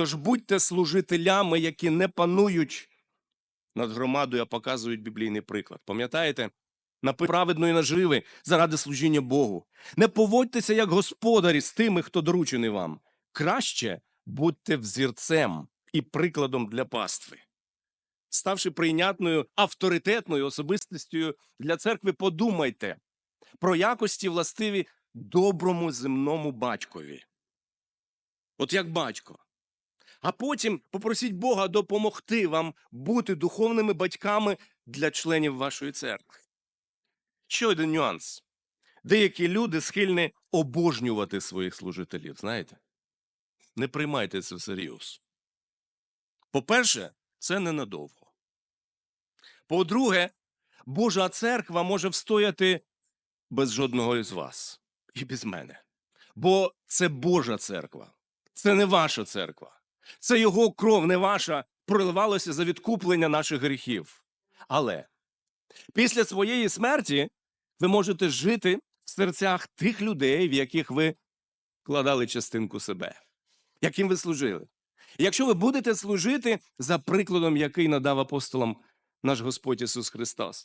Тож будьте служителями, які не панують над громадою, а показують біблійний приклад. Пам'ятаєте? На праведної наживи заради служіння Богу. Не поводьтеся як господарі з тими, хто доручений вам. Краще будьте взірцем і прикладом для пастви. Ставши прийнятною авторитетною особистістю для церкви, подумайте про якості властиві доброму земному батькові. От як батько. А потім попросіть Бога допомогти вам бути духовними батьками для членів вашої церкви. Ще один нюанс. Деякі люди схильні обожнювати своїх служителів, знаєте? Не приймайте це всерйоз. По-перше, це ненадовго. По-друге, Божа церква може встояти без жодного із вас і без мене. Бо це Божа церква, це не ваша церква. Це його кров, не ваша, проливалося за відкуплення наших гріхів. Але після своєї смерті ви можете жити в серцях тих людей, в яких ви вкладали частинку себе, яким ви служили. Якщо ви будете служити за прикладом, який надав апостолам наш Господь Ісус Христос,